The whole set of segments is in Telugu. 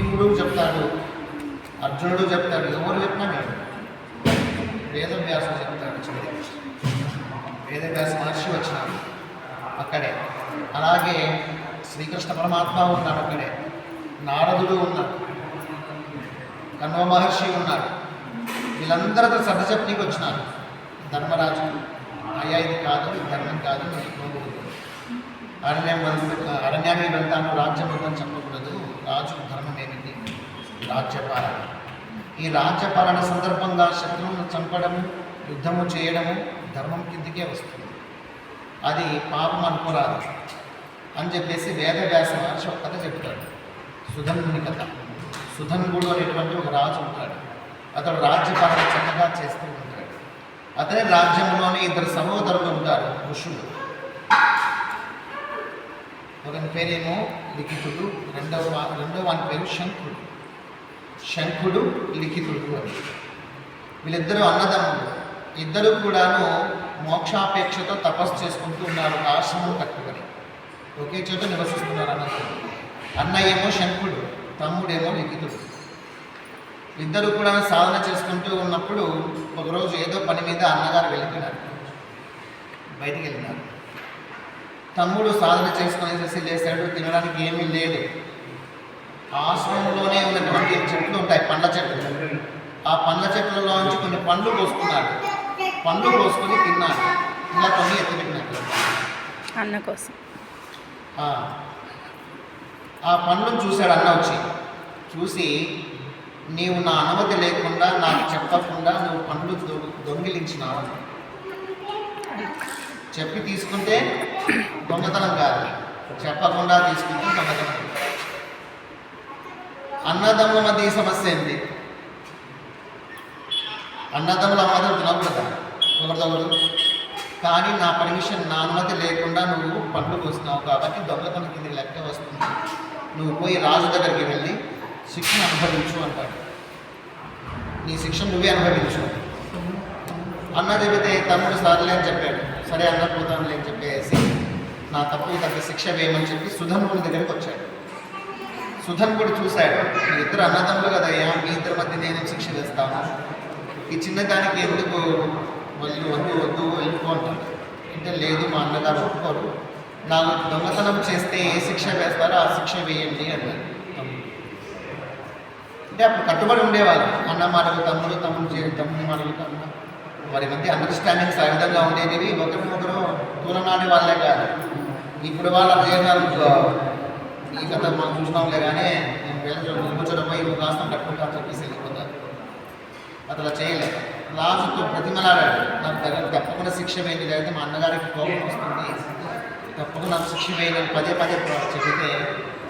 భీముడు చెప్తాడు అర్జునుడు చెప్తాడు ఎవరు చెప్పినా నేను వేదవ్యాసుడు చెప్తాడు చివరి వేదవ్యాస మహర్షి వచ్చినాడు అక్కడే. అలాగే శ్రీకృష్ణ పరమాత్మ ఉన్నాడు అక్కడే. నారదుడు ఉన్నాడు. కన్వ మహర్షి ఉన్నాడు. వీళ్ళందరితో శ్రద్ధ చెప్పనీకి వచ్చినారు. ధర్మరాజు అయ్యా ఇది కాదు ధర్మం కాదు నేను అరణ్యం వెళ్తూ అరణ్యానికి వెళ్తాను రాజ్యం చెప్పకూడదు రాజు రాజ్యపాలన. ఈ రాజ్యపాలన సందర్భంగా శత్రువులను చంపడము యుద్ధము చేయడము ధర్మం కిందికే వస్తుంది. అది పాపం అనుకోరాదు అని చెప్పేసి వేదవ్యాస మహర్షి ఒక కథ చెప్తాడు సుధన్ముని కథ. సుధన్గుడు అనేటువంటి ఒక రాజు ఉంటాడు. అతడు రాజ్యపాలన చక్కగా చేస్తూ ఉంటాడు. అతని రాజ్యంలోనే ఇద్దరు సహోదరులు ఉంటారు ఋషులు. ఒకని పేరేమో లిఖితుడు రెండవ రెండవ వాని పేరు శంకుడు. శంఖుడు లిఖితుడు అని. వీళ్ళిద్దరూ అన్నదమ్ములు. ఇద్దరు కూడాను మోక్షాపేక్షతో తపస్సు చేసుకుంటూ ఉన్నారు ఆశ్రమం కట్టుకొని ఒకే చోట నివసిస్తున్నారు అన్నదమ్ములు. అన్నయ్యేమో శంఖుడు తమ్ముడేమో లిఖితుడు. ఇద్దరు కూడా సాధన చేసుకుంటూ ఉన్నప్పుడు ఒకరోజు ఏదో పని మీద అన్నగారు వెళ్ళిపోయినారు. బయటికి వెళ్ళినారు. తమ్ముడు సాధన చేసుకునేసేసి లేచాడు తినడానికి ఏమీ లేదు. ఆశ్రమంలోనే ఉన్నటువంటి చెట్లు ఉంటాయి పండ్ల చెట్లు. ఆ పండ్ల చెట్లలోంచి కొన్ని పండ్లు కోసుకున్నాడు పండ్లు కోసుకొని తిన్నాడు ఇలా కొన్ని ఎత్తిపెట్టినట్టు అన్న కోసం. ఆ, పండ్లను చూశాడు అన్న వచ్చి. చూసి నీవు నా అనుమతి లేకుండా నాకు చెప్పకుండా నువ్వు పండ్లు దొంగిలించినావు. చెప్పి తీసుకుంటే దొంగతనం కాదు. చెప్పకుండా తీసుకుంటే దొంగతనం. అన్నదమ్ముల మధ్య ఈ సమస్య ఏంటి అన్నదమ్ముల అమ్మదం తినకూడదా ఒకరిదొకరు కానీ నా పర్మిషన్ నా అనుమతి లేకుండా నువ్వు పండ్లు కోసినావు కాబట్టి దొంగతనం కింద లెక్క వస్తుంది. నువ్వు పోయి రాజు దగ్గరికి వెళ్ళి శిక్షణ అనుభవించు అంటాడు. నీ శిక్ష నువ్వే అనుభవించు. అన్న చెబితే తమ్ముడు సర్లే అని చెప్పాడు. సరే అన్న పోతానులే అని చెప్పేసి నా తప్పు తగ్గ శిక్ష వేయమని చెప్పి సుధన్ముడి దగ్గరికి వచ్చాడు. సుధన్ముడు చూశాడు. మీ ఇద్దరు అన్నదమ్ములు కదా కదయ్యా మీ ఇద్దరి మధ్య నేను శిక్ష వేస్తాను ఈ చిన్నదానికి ఎందుకు వద్దు వద్దు వద్దు వెళ్ళిపోంటాడు అంటే లేదు మా అన్నగారు ఒప్పుకోరు. నాకు దొంగతనం చేస్తే ఏ శిక్ష వేస్తారో ఆ శిక్ష వేయండి అన్నారు అంటే అప్పుడు కట్టుబడి ఉండేవాళ్ళు. అన్న మాటలు తమ్ముడు తమ్ముడు చేరి తమ్ముడు మాటలు అన్న వారి మధ్య అండర్స్టాండింగ్స్ ఆ విధంగా ఉండేవి ఒకరినొకరు తూలనాడి వాళ్ళే కాదు. ఇప్పుడు వాళ్ళ జీవనాలు ఈ కథ మనం చూసినాంలే కానీ నేను వెళ్ళడం కూర్చోడం పోయి నువ్వు కాస్తం కట్టుకుంటా అని చెప్పేసి వెళ్ళిపోతాను అట్లా చేయలేదు లాస్ట్తో ప్రతిమలాడాడు నాకు దగ్గర తప్పకుండా శిక్ష వేయండి లేకపోతే మా అన్నగారికి కోపం వస్తుంది. తప్పకుండా నాకు శిక్ష వేయండి అని పదే పదే చెబితే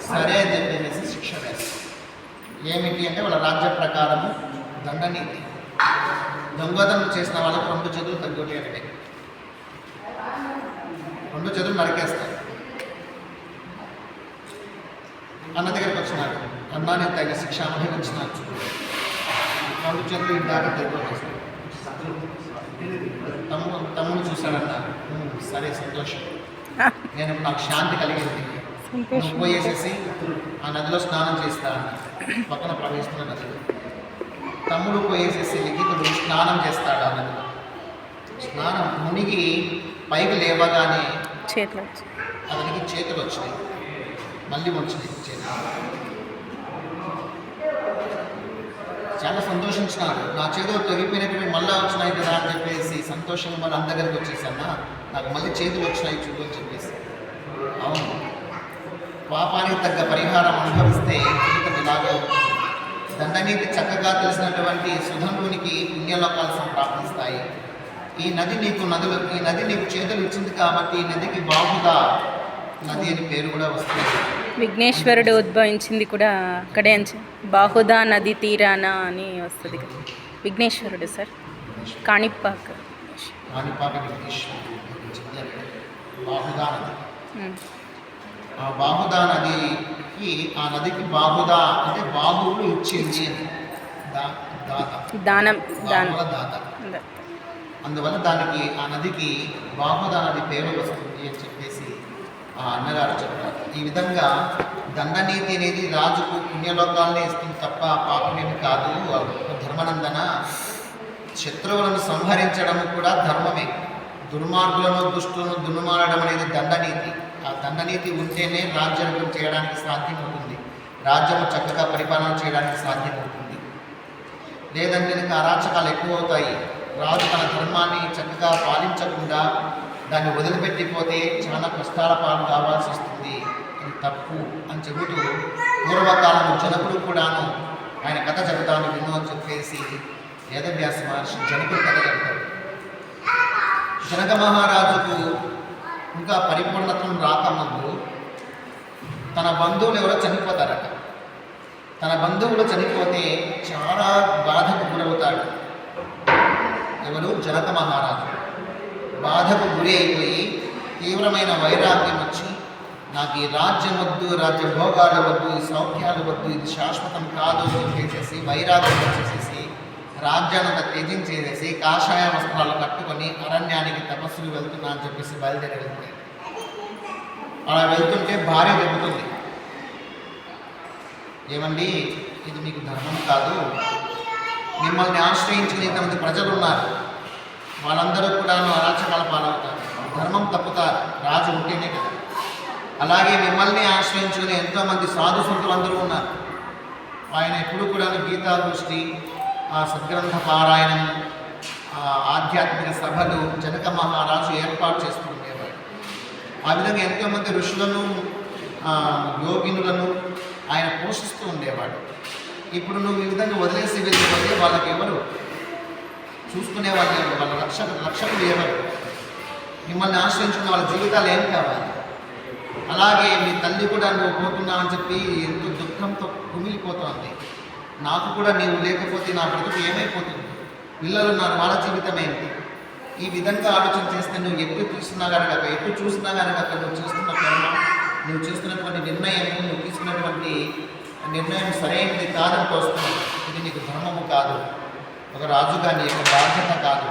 సరే అని చెప్పేసి శిక్ష వేస్తారు ఏమిటి అంటే వాళ్ళ రాజ్య ప్రకారము దండనీతి. దొంగతనం చేసిన వాళ్ళకి రెండు చదువులు తగ్గొట్టి రెండు చదువులు నరికేస్తారు. అన్న దగ్గరికి వచ్చినాడు అన్నా నేను తగిన శిక్ష అనుభవించినాను రెండు చేతులు ఇందాక తమ్ముడు తమ్ముడు చూశాడన్న "ఉమ్, సరే సంతోషం. నేను నాకు శాంతి కలిగింది. నువ్వు పోయేసేసి ఆ నదిలో స్నానం చేస్తా అన్న. పక్కన ప్రవహిస్తున్న నదిలో. తమ్ముడు పోయేసేసి లిఖితుడు స్నానం చేస్తాడు ఆ నదిలో. స్నానం మునిగి పైకి లేవగానే చేతిలో. అతనికి చేతులు వచ్చినాయి. మళ్ళీ వచ్చినాయి. చాలా సంతోషించినాడు నా చేతులు తొగిపోయినటువంటి మళ్ళీ వచ్చినాయి కదా అని చెప్పేసి సంతోషంగా మళ్ళీ అందరి దగ్గరికి వచ్చేసన్నా నాకు మళ్ళీ చేతులు వచ్చినాయి చూడు అని చెప్పేసి. అవును. పాపానికి తగ్గ పరిహారం అనుభవిస్తే జీవితం ఇలాగే ఉంటుంది. దండనీతి చక్కగా తెలిసినటువంటి సుధనునికి పుణ్యలోకాలు సంప్రాప్తిస్తాయి ఈ నది నీకు నదులు ఈ నది నీకు చేతులు ఇచ్చింది కాబట్టి ఈ నదికి బాహుదా. నది అని పేరు కూడా వస్తుంది. విఘ్నేశ్వరుడు ఉద్భవించింది కూడా అక్కడే అని బాహుదా నది తీరాన అని వస్తుంది కదా. విఘ్నేశ్వరుడు సార్. కాణిపాక్. బాహుదా. ఆ నదికి ఆ నదికి బాహుదా అంటే బాహువులు ఇచ్చింది దానం దానం. దాత. అందువల్ల దానికి ఆ నదికి బాహుదా నది పేరు వస్తుంది అని చెప్పేసి ఆ అన్నగారు చెప్పారు. ఈ విధంగా దండనీతి అనేది రాజుకు పుణ్యలోకాలనే ఇస్తుంది తప్ప పాపమేమి కాదు. ధర్మనందన. శత్రువులను సంహరించడం కూడా ధర్మమే. దుర్మార్గులను దుష్టులను దుర్మారడం అనేది దండనీతి. ఆ దండనీతి ఉంటేనే రాజ్యం చేయడానికి సాధ్యం అవుతుంది రాజ్యం చక్కగా పరిపాలన చేయడానికి సాధ్యమవుతుంది. లేదంటే అరాచకాలు ఎక్కువ అవుతాయి రాజు తన ధర్మాన్ని చక్కగా పాలించకుండా దాన్ని వదిలిపెట్టిపోతే చాలా కష్టాల పాలు కావాల్సి వస్తుంది. ఇది తప్పు అని చెబుతూ పూర్వకాలం జనకుడు కూడాను ఆయన కథ చెబుతాను విను అని చెప్పేసి వేదవ్యాస మహర్షి జనకుడు కథ చెబుతాడు. జనక మహారాజుకు ఇంకా పరిపూర్ణత్వం రాకముందు తన బంధువులు ఎవరో చనిపోతారట. తన బంధువులు చనిపోతే చాలా బాధకు గురవుతాడు. ఎవరు? జనక మహారాజు. బాధకు గురి అయిపోయి తీవ్రమైన వైరాగ్యం వచ్చి నాకు ఈ రాజ్యం వద్దు రాజ్య భోగాలు వద్దు ఈ సౌఖ్యాలు వద్దు ఇది శాశ్వతం కాదు అని చెప్పేసి వైరాగ్యం వచ్చేసేసి రాజ్యాన్ని త్యజించేసేసి కాషాయ వస్త్రాలు కట్టుకొని అరణ్యానికి తపస్సులు వెళ్తున్నా అని చెప్పేసి బయలుదేరి వెళ్తాడు అలా వెళ్తుంటే భార్య చెబుతుంది ఏమండి ఇది మీకు ధర్మం కాదు. మిమ్మల్ని ఆశ్రయించిన ఇంతమంది ప్రజలు ఉన్నారు వాళ్ళందరూ కూడా అరాచకాల పాలవుతారు. ధర్మం తప్పుతారు. రాజు ఉంటేనే కదా. అలాగే మిమ్మల్ని ఆశ్రయించుకునే ఎంతోమంది సాధు సంతులు అందరూ ఉన్నారు. ఆయన ఎప్పుడు కూడా గీతా దృష్టి ఆ సద్గ్రంథ పారాయణం ఆధ్యాత్మిక సభలు జనక మహారాజు ఏర్పాటు చేస్తూ ఉండేవాడు ఆ విధంగా ఎంతోమంది ఋషులను యోగినులను ఆయన పోషిస్తూ ఉండేవాడు. ఇప్పుడు నువ్వు ఈ విధంగా వదిలేసి వెళ్ళిపోతే వాళ్ళకి ఎవరు చూసుకునే వాళ్ళు ఎవరు? వాళ్ళ రక్షక రక్షకులు ఎవరు? మిమ్మల్ని ఆశ్రయించుకున్న వాళ్ళ జీవితాలు ఏం కావాలి? అలాగే మీ తల్లి కూడా నువ్వు పోతున్నావు అని చెప్పి ఎంతో దుఃఖంతో కుమిలిపోతోంది. నాకు కూడా నీవు లేకపోతే నా బ్రతుకు ఏమైపోతుంది? పిల్లలు ఉన్నారు వాళ్ళ జీవితం ఏంటి? ఈ విధంగా ఆలోచన చేస్తే నువ్వు ఎప్పుడు చూస్తున్నా కనుక ఎప్పుడు చూసినా కనుక నువ్వు చూస్తున్న కర్మ నువ్వు చూస్తున్నటువంటి నిర్ణయం నువ్వు తీసుకున్నటువంటి నిర్ణయం సరైనది కాదని తోస్తుంది ఇది నీకు ధర్మము కాదు. ఒక రాజుగా నీ యొక్క బాధ్యత కాదు.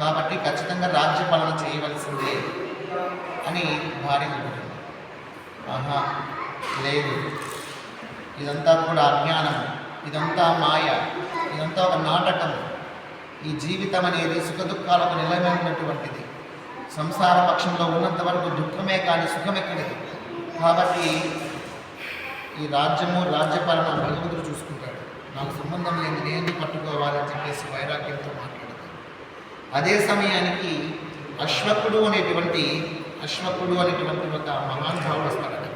కాబట్టి ఖచ్చితంగా రాజ్యపాలన చేయవలసిందే అని భార్య అనుకుంటుంది ఆహా లేదు. ఇదంతా కూడా అజ్ఞానం. ఇదంతా మాయ. ఇదంతా ఒక నాటకం. ఈ జీవితం అనేది సుఖదుఖాలకు నిలమైనటువంటిది సంసార పక్షంలో ఉన్నంత వరకు దుఃఖమే కానీ సుఖం కాబట్టి ఈ రాజ్యము రాజ్యపాలన భగవంతుడు చూసుకుంటాడు నాకు సంబంధం లేని నేను పట్టుకోవాలని చెప్పేసి వైరాగ్యంతో మాట్లాడతాడు అదే సమయానికి అశ్వకుడు అనేటువంటి అశ్వకుడు అనేటువంటి ఒక మహానుభావుడు వస్తాడట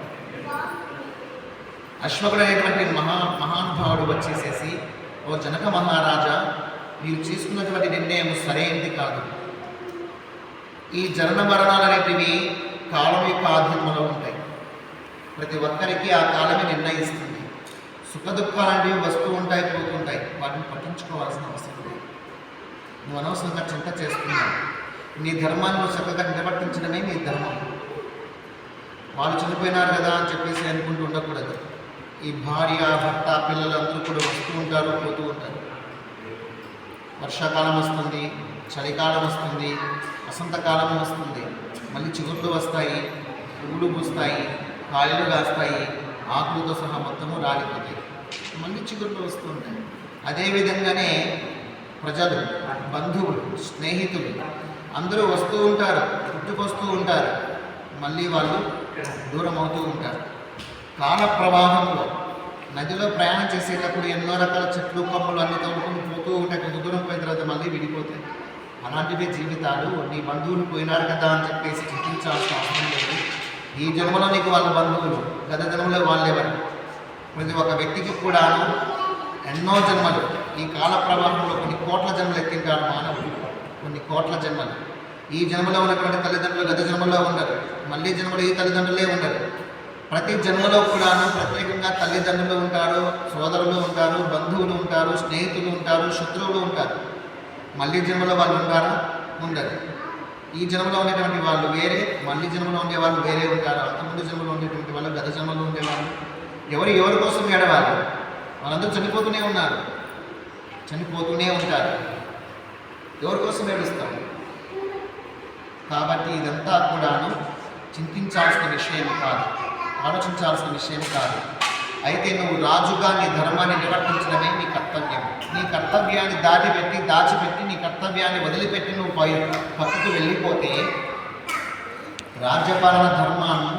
అశ్వకుడు అనేటువంటి మహా మహానుభావుడు వచ్చేసేసి ఓ జనక మహారాజా మీరు తీసుకున్నటువంటి నిర్ణయం సరైనది కాదు. ఈ జనన మరణాలు అనేటివి కాలం యొక్క ఆధీనంలో ఉంటాయి ప్రతి ఒక్కరికి ఆ కాలమే నిర్ణయిస్తుంది. సుఖ దుఃఖాలంటివి వస్తూ ఉంటాయి పోతుంటాయి. వాటిని పట్టించుకోవాల్సిన అవసరం లేదు. నువ్వు అనవసరంగా చింత చేస్తున్నావు నీ ధర్మాన్ని నువ్వు చక్కగా నిలబట్టించడమే నీ ధర్మం. వాళ్ళు చనిపోయినారు కదా అని చెప్పేసి అనుకుంటూ ఉండకూడదు. ఈ భార్య భర్త పిల్లలు అందరూ కూడా వస్తూ ఉంటారు పోతూ ఉంటారు. వర్షాకాలం వస్తుంది చలికాలం వస్తుంది వసంతకాలం వస్తుంది. మళ్ళీ చిగుర్లు వస్తాయి పువ్వులు పూస్తాయి కాయలు కాస్తాయి. ఆకులతో సహా మొత్తము రాలిపోతాయి. మళ్ళీ చిగుర్లు వస్తూ ఉంటాయి అదేవిధంగానే ప్రజలు బంధువులు స్నేహితులు అందరూ వస్తూ ఉంటారు చుట్టుకొస్తూ ఉంటారు. మళ్ళీ వాళ్ళు దూరం అవుతూ ఉంటారు. కాల ప్రవాహంలో నదిలో ప్రయాణం చేసేటప్పుడు ఎన్నో రకాల చెట్లు కొమ్మలు అన్ని తవ్వుకొని పోతూ ఉంటాయి కొంత దూరం పోయిన తర్వాత మళ్ళీ విడిపోతాయి. అలాంటివే జీవితాలు. నీ బంధువులు పోయినారు కదా అని చెప్పేసి చింతించాల్సిన అవసరం లేదు. ఈ జన్మలో నీకు వాళ్ళ బంధువులు గత జన్మలో వాళ్ళేవారు ప్రతి ఒక్క వ్యక్తికి కూడాను ఎన్నో జన్మలు. ఈ కాల ప్రవాహంలో కొన్ని కోట్ల జన్మలు ఎత్తింటాడు మానవుడు కొన్ని కోట్ల జన్మలు. ఈ జన్మలో ఉన్నటువంటి తల్లిదండ్రులు గత జన్మలో ఉండరు. మళ్ళీ జన్మలో ఈ తల్లిదండ్రులే ఉండరు. ప్రతి జన్మలో కూడాను ప్రత్యేకంగా తల్లిదండ్రులు ఉంటారు సోదరులు ఉంటారు బంధువులు ఉంటారు స్నేహితులు ఉంటారు శత్రువులు ఉంటారు. మళ్ళీ జన్మలో వాళ్ళు ఉంటారా? ఉండరు. ఈ జన్మలో ఉండేటువంటి వాళ్ళు వేరే మళ్ళీ జన్మలో ఉండే వాళ్ళు వేరే ఉంటారు అంతకుముందు జన్మలో ఉండేటువంటి వాళ్ళు గత జన్మలో ఉండేవాళ్ళు ఎవరు ఎవరి కోసం ఏడవాలి? వాళ్ళందరూ చనిపోతూనే ఉన్నారు. చనిపోతూనే ఉంటారు. ఎవరి కోసం ఏడుస్తాం కాబట్టి ఇదంతా కూడాను చింతించాల్సిన విషయం కాదు ఆలోచించాల్సిన విషయం కాదు. అయితే నువ్వు రాజుగా నీ ధర్మాన్ని నిర్వర్తించడమే నీ కర్తవ్యం నీ కర్తవ్యాన్ని దాటిపెట్టి దాచిపెట్టి నీ కర్తవ్యాన్ని వదిలిపెట్టి నువ్వు పై పక్కకు వెళ్ళిపోతే రాజ్యపాలన ధర్మాన్ని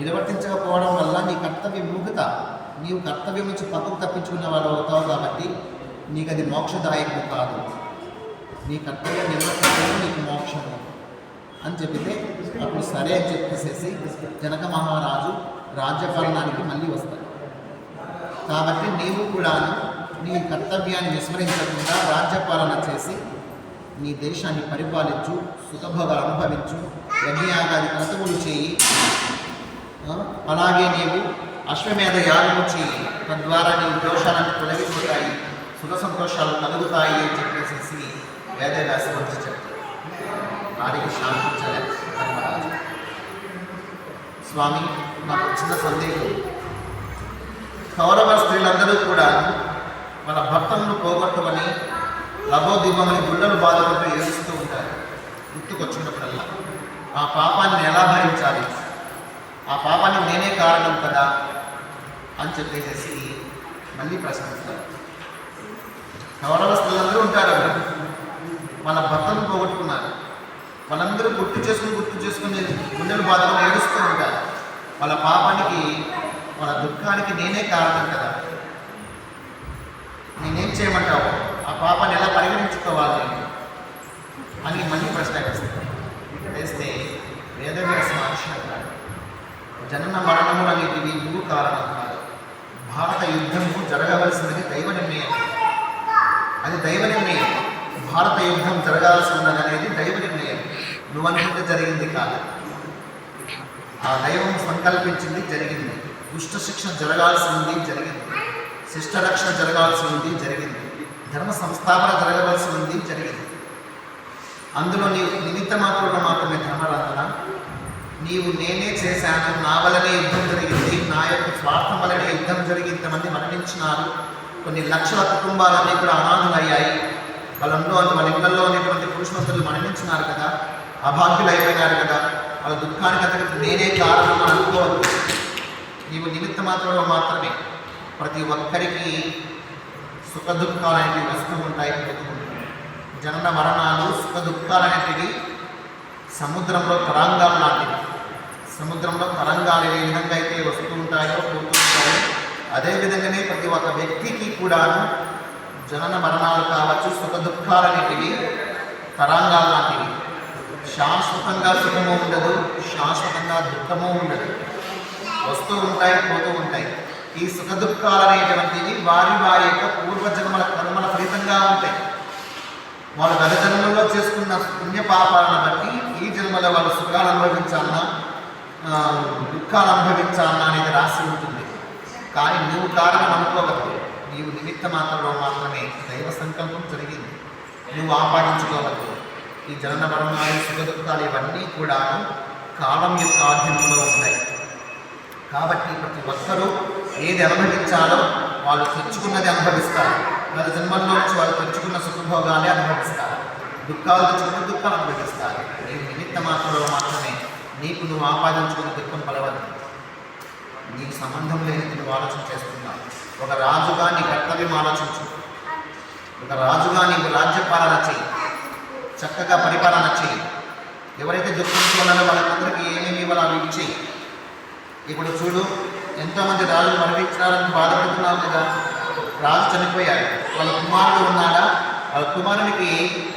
నిర్వర్తించకపోవడం వల్ల నీ కర్తవ్యం మూగుతా. నీవు కర్తవ్యం నుంచి పక్కకు తప్పించుకున్న వాళ్ళు అవుతావు కాబట్టి నీకు అది మోక్షదాయకం కాదు. నీ కర్తవ్యం నిర్వర్తించడం నీకు మోక్షము అని చెప్పితే అప్పుడు సరే అని చెప్పేసేసి జనక మహారాజు రాజ్యపాలనానికి మళ్ళీ వస్తాడు. కాబట్టి నీవు కూడా నీ కర్తవ్యాన్ని విస్మరించకుండా రాజ్యపాలన చేసి నీ దేశాన్ని పరిపాలించు సుఖభోగాలు అనుభవించు యజ్ఞయాగాది క్రతువులు చేయి. అలాగే నీవు అశ్వమేధ యాగము చేయి. తద్వారా నీ దోషాలను తొలగిపోతాయి సుఖ సంతోషాలు కలుగుతాయి అని చెప్పేసి వేదవ్యాసం వచ్చి చెప్తారు. వారికి శాంతించలే ధర్మరాజు. స్వామి నాకు చిన్న సందేహం. కౌరవ స్త్రీలందరూ కూడా మన భర్తలను పోగొట్టమని లభోదివ్వమని గుండెలు బాధపడుతూ ఏడుస్తూ ఉంటారు. గుర్తుకొచ్చినప్పుడల్లా. ఆ పాపాన్ని ఎలా భరించాలి? ఆ పాపానికి నేనే కారణం కదా? అని చెప్పేసి మళ్ళీ ప్రశ్నిస్తారు కౌరవ స్త్రీలందరూ ఉంటారు మన భర్తను పోగొట్టుకున్నారు. వాళ్ళందరూ గుర్తు చేసుకుని గుర్తు చేసుకుని గుండెలు బాధలు ఏడుస్తూ ఉంటారు. వాళ్ళ పాపానికి మన దుఃఖానికి నేనే కారణం కదా. నేనేం చేయమంటావు? ఆ పాపాన్ని ఎలా పరిగణించుకోవాలి? అని మళ్ళీ ప్రశ్న వేస్తాను వేస్తే వేదవ్యాస మహర్షి అంటాడు జనన మరణములన్నిటివి నువ్వు కారణం కాదు. భారత యుద్ధము జరగవలసినది దైవ నిర్ణయం అది దైవ నిర్ణయం భారత యుద్ధం జరగాల్సి ఉన్నది అనేది దైవ నిర్ణయం నువ్వు అనుకుంటే జరిగింది కాదు. ఆ దైవం సంకల్పించింది జరిగింది. దుష్ట శిక్షణ జరగాల్సింది జరిగింది. శిష్ట రక్షణ జరగాల్సి జరిగింది. ధర్మ సంస్థాపన జరగవలసింది జరిగింది. అందులో నీవు నిమిత్త మాత్రంలో మాత్రమే ధర్మరాధన. నీవు నేనే చేశాను. నా వలనే యుద్ధం జరిగింది. నా యొక్క స్వార్థం వలనే యుద్ధం జరిగి ఇంతమంది మరణించినారు. కొన్ని లక్షల కుటుంబాలన్నీ కూడా అనాథులయ్యాయి. వాళ్ళంలో వాళ్ళ ఇళ్ళలో ఉన్నటువంటి పురుషవంతులు మరణించినారు కదా. అభాగ్యులు అయిపోయినారు కదా. వాళ్ళ దుఃఖానికి అతను నేనే కారణం అనుకోవద్దు. నీవు నిమిత్త మాత్రంలో మాత్రమే ప్రతి ఒక్కరికి సుఖ దుఃఖాలు అనేవి వస్తూ ఉంటాయి జనన మరణాలు సుఖ దుఃఖాలు అనేటివి సముద్రంలో తరంగాలు లాంటివి. సముద్రంలో తరంగాలు ఏ విధంగా అయితే వస్తూ ఉంటాయో పోతూ ఉంటాయో ప్రతి ఒక్క వ్యక్తికి కూడా జనన మరణాలు కావచ్చు సుఖ దుఃఖాలు అనేటివి తరంగాలు లాంటివి. శాశ్వతంగా సుఖము ఉండదు శాశ్వతంగా దుఃఖము ఉండదు. వస్తూ ఉంటాయి పోతూ ఉంటాయి. ఈ సుఖ దుఃఖాలు అనేటువంటివి వారి వారి యొక్క పూర్వజన్మల కర్మల ఫలితంగా ఉంటాయి. వాళ్ళు గత జన్మలో చేసుకున్న పుణ్య పాపాలను బట్టి ఈ జన్మలో వాళ్ళు సుఖాలు అనుభవించాలన్నా దుఃఖాలు అనుభవించాలన్నా అనేది రాసి ఉంటుంది. కానీ నువ్వు కారణం అనుకోవద్దు నీవు నిమిత్త మాత్రంలో మాత్రమే దైవ సంకల్పం జరిగింది. నువ్వు ఆపాదించుకోవద్దు ఈ జనన మరణాలు సుఖ దుఃఖాలు ఇవన్నీ కూడా కాలం యొక్క ఆధీనంలో ఉన్నాయి కాబట్టి ప్రతి ఒక్కరూ ఏది అనుభవించాలో వాళ్ళు తెచ్చుకున్నది అనుభవిస్తారు. గత జన్మల్లో నుంచి వాళ్ళు తెచ్చుకున్న సుఖభోగాలే అనుభవిస్తారు. దుఃఖాలు తెచ్చుకున్న దుఃఖం అనుభవిస్తారు. నీవు నిమిత్త మాత్రంలో మాత్రమే నీకు నువ్వు ఆపాదించుకున్న దుఃఖం పలవద్దు నీకు సంబంధం లేనిది నువ్వు ఆలోచన చేస్తున్నావు. ఒక రాజుగా నీ కర్తవ్యం ఆలోచించు. ఒక రాజుగా నీకు రాజ్యపాలన చేయి చక్కగా పరిపాలన చేయి ఎవరైతే దుఃఖించి ఉన్నారో వాళ్ళందరికీ ఏమేమి ఇవ్వాలో అవి ఇచ్చేయి. ఇప్పుడు చూడు ఎంతోమంది రాజులు మరణించినారని బాధపడుతున్నావు కదా. రాజు చనిపోయాడు. వాళ్ళ కుమారుడు ఉన్నాడా? వాళ్ళ కుమారునికి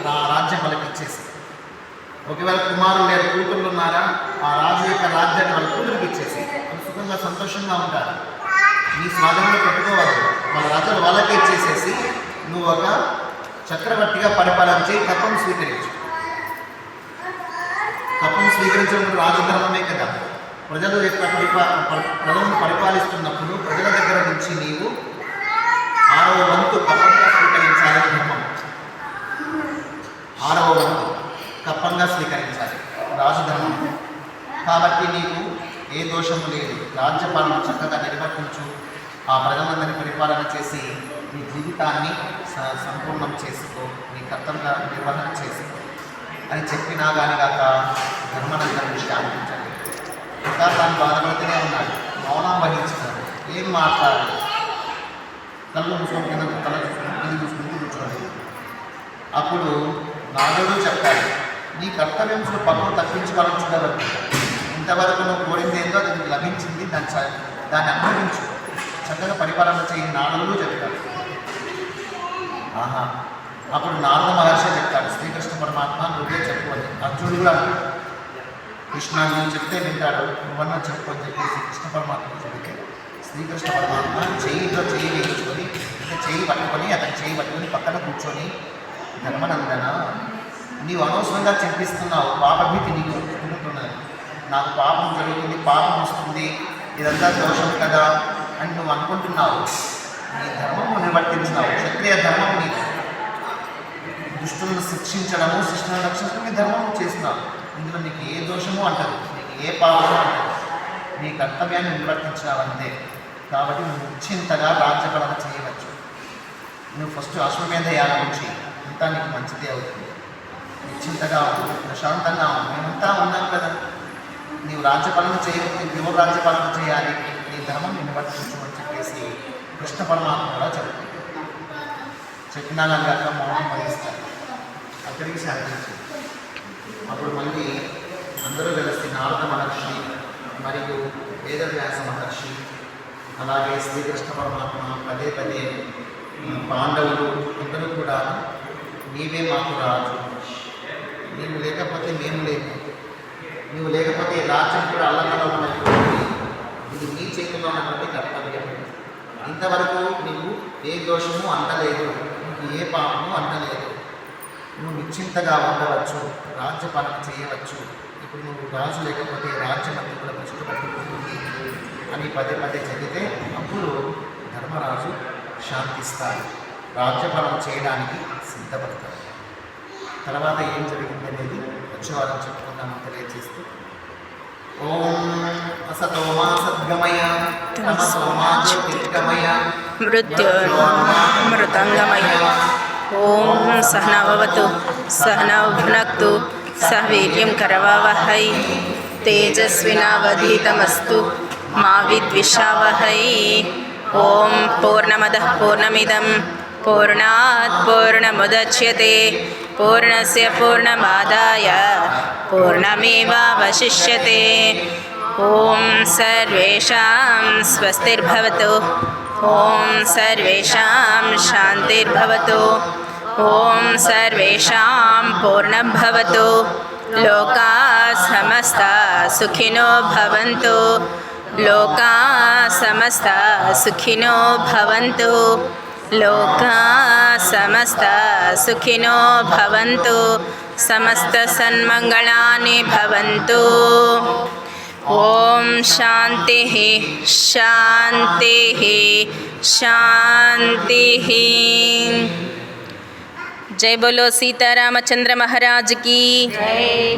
రా రాజ్యం వాళ్ళకి ఇచ్చేసి ఒకవేళ కుమారులు లేదా కూతుర్లు ఉన్నారా? ఆ రాజు యొక్క రాజ్యాన్ని వాళ్ళ కూతురికి ఇచ్చేసి. వాళ్ళు సుఖంగా సంతోషంగా ఉంటారు నీ స్వాధీనంలో పెట్టుకోవద్దు. వాళ్ళ రాజ్యాలు వాళ్ళకే ఇచ్చేసేసి నువ్వు ఒక చక్రవర్తిగా పరిపాలన చేయి కప్పం స్వీకరించు. కప్పం స్వీకరించడం రాజధర్మమే కదా. ప్రజల యొక్క పరిపా ప్రజలను పరిపాలిస్తున్నప్పుడు ప్రజల దగ్గర నుంచి నీవు ఆరవ వంతు కప్పంగా స్వీకరించాలని ధర్మం ఆరవ వంతు కప్పంగా స్వీకరించాలి. రాజధర్మం. కాబట్టి నీకు ఏ దోషము లేదు. రాజ్యపాలన చక్కగా నిర్వర్తించు. ఆ ప్రజలందరినీ పరిపాలన చేసి నీ జీవితాన్ని సంపూర్ణం చేసుకో. నీ కర్తవ్య నిర్వహణ చేసుకో. అని చెప్పినా కానీ కాక ధర్మనందరిని శాంతించండి ఇంకా తాను బాధపడుతూనే ఉన్నాడు. మౌనం వహించినాడు ఏం మాట్లాడాలి? తల్లు మూసుకొని కింద తల చూసుకుని కింద చూసుకుంటూ కూర్చోండి అప్పుడు నాదుడు చెప్పాడు నీ కర్తవ్యం పక్కన తప్పించుకోవాలని చూడవద్దు. ఇంతవరకు నువ్వు కోరింది ఏందో అది నీకు లభించింది దాన్ని దాన్ని అనుభవించు. చక్కగా పరిపాలన చేయి నాదుడు చెప్తాడు ఆహా. అప్పుడు నారద మహర్షి చెప్తాడు శ్రీకృష్ణ పరమాత్మ నువ్వే చెప్పు అర్జునుడు కూడా కృష్ణ నేను చెప్తే వింటాడు. నువ్వన్నా చెప్పు అని చెప్పేసి కృష్ణ పరమాత్మ చెబితే శ్రీకృష్ణ పరమాత్మ చేయితో చేయి వేయించుకొని ఇంకా చేయి పట్టుకొని అతను చేయి పట్టుకొని పక్కన కూర్చొని ధర్మనందన నీవు అనవసరంగా చింపిస్తున్నావు పాపభీతి నీకు ఉంటున్నది నాకు పాపం జరుగుతుంది పాపం వస్తుంది. ఇదంతా దోషం కదా అని నువ్వు అనుకుంటున్నావు. నీ ధర్మము నిర్వర్తించినావు. క్షత్రియ ధర్మం నీకు దుష్టులను శిక్షించడము శిక్షణ రక్షించడం నీ ధర్మం చేస్తున్నావు ఇందులో నీకు ఏ దోషము అంటదు. నీకు ఏ పాపము అంటదు. నీ కర్తవ్యాన్ని నిర్వర్తించావంతే కాబట్టి నువ్వు నిశ్చింతగా రాజ్యపాలన చేయవచ్చు. నువ్వు ఫస్ట్ అశ్వమేధ యాగం నుంచి అంతా నీకు మంచిదే అవుతుంది. నిశ్చింతగా ఉండు, ప్రశాంతంగా ఉండు. మేమంతా ఉన్నాం కదా. నీవు రాజ్యపాలన చేయవచ్చు ఎవరు రాజ్యపాలన చేయాలి. నీ ధర్మం నిర్వర్తించు అని చెప్పేసి కృష్ణ పరమాత్మ కూడా చెప్తుంది చెప్పినా నాకు అక్కడ మౌనం వహిస్తారు అక్కడికి శాంతించింది అప్పుడు మళ్ళీ అందరూ కలిసి నారద మహర్షి మరియు వేదవ్యాస మహర్షి అలాగే శ్రీకృష్ణ పరమాత్మ పదే పదే పాండవులు అందరూ కూడా నీవే మాకు రాజు నీవు లేకపోతే మేము లేము. నువ్వు లేకపోతే రాజ్యం కూడా అల్లకలమైపోతుంది ఇది నీ చేతిలో ఉన్నటువంటి కర్తవ్యం. ఇంతవరకు నీవు ఏ దోషము అంటలేదు నీకు ఏ పాపము అంటలేదు. నువ్వు నిశ్చింతగా ఉండవచ్చు రాజ్యపాలన చేయవచ్చు. ఇప్పుడు నువ్వు రాజు లేకపోతే రాజ్యం అంతా కూడా కష్టపడుతుంది అని పదే పదే చదివితే అప్పుడు ధర్మరాజు శాంతిస్తాడు. రాజ్యపాలన చేయడానికి సిద్ధపడతాడు. తర్వాత ఏం జరిగింది అనేది వారం చెప్పుకుందామని తెలియజేస్తూ ఓం అసతోమా ఓం సహనవతు సహనభునక్తు సహ వీర్యం కరవావహై తేజస్వినావధీతమస్తు మా విద్విషావహై. ఓం పూర్ణమద పూర్ణమిదం పూర్ణాత్ పూర్ణముద్యతే పూర్ణస్ పూర్ణమాదాయ పూర్ణమేవావశిష్యతే. ఓం సర్వేషాం స్వస్తిర్భవతు. ఓం సర్వేషాం శాంతిర్భవతు. ఓం సర్వేషాం పూర్ణభవతు. లోకా సమస్త సుఖినో భవంతు. లోకా సమస్త సుఖినో భవంతు. లోకా సమస్త సుఖినో భవంతు. సమస్త సన్మంగళాని భవంతు. ఓం శాంతి శాంతి శాంతి జై బోలో సీతారామచంద్ర మహారాజ్ की।